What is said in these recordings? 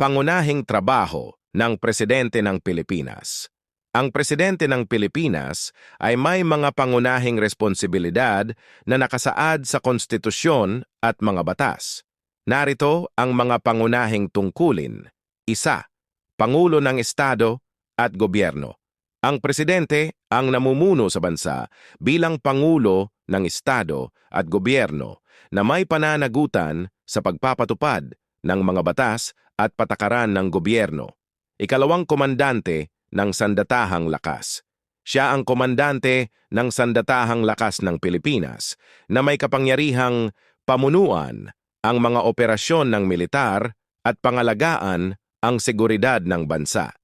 pangunahing trabaho ng Presidente ng Pilipinas. Ang Presidente ng Pilipinas ay may mga pangunahing responsibilidad na nakasaad sa konstitusyon at mga batas. Narito ang mga pangunahing tungkulin. Isa, Pangulo ng Estado at Gobyerno. Ang Presidente ang namumuno sa bansa bilang Pangulo ng Estado at Gobyerno na may pananagutan sa pagpapatupad ng mga batas at patakaran ng gobyerno. Ikalawang komandante ng Sandatahang Lakas. Siya ang komandante ng Sandatahang Lakas ng Pilipinas na may kapangyarihang pamunuan ang mga operasyon ng militar at pangalagaan ang seguridad ng bansa.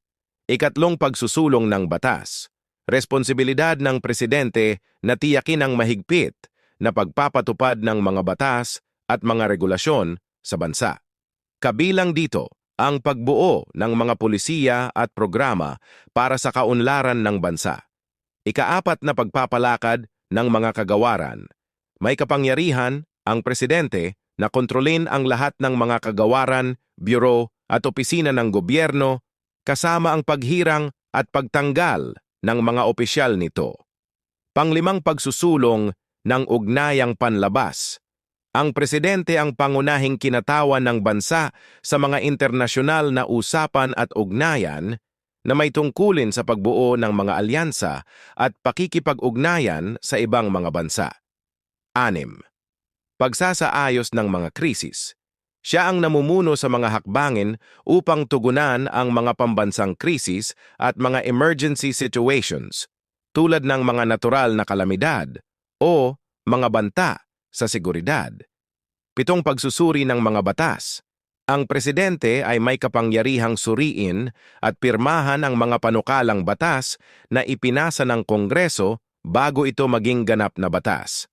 Ikatlong pagsusulong ng batas. Responsibilidad ng presidente na tiyakin ang mahigpit na pagpapatupad ng mga batas at mga regulasyon sa bansa. Kabilang dito ang pagbuo ng mga pulisiya at programa para sa kaunlaran ng bansa. Ikaapat na pagpapalakad ng mga kagawaran. May kapangyarihan ang presidente na kontrolin ang lahat ng mga kagawaran, bureau at opisina ng gobyerno kasama ang paghirang at pagtanggal ng mga opisyal nito. Panglimang pagsusulong ng ugnayang panlabas. Ang presidente ang pangunahing kinatawan ng bansa sa mga internasyonal na usapan at ugnayan na may tungkulin sa pagbuo ng mga alyansa at pakikipag-ugnayan sa ibang mga bansa. Anim. Pagsasaayos ng mga krisis. Siya ang namumuno sa mga hakbangin upang tugunan ang mga pambansang krisis at mga emergency situations tulad ng mga natural na kalamidad o mga banta sa seguridad. Pitong pagsusuri ng mga batas. Ang presidente ay may kapangyarihang suriin at pirmahan ang mga panukalang batas na ipinasa ng Kongreso bago ito maging ganap na batas.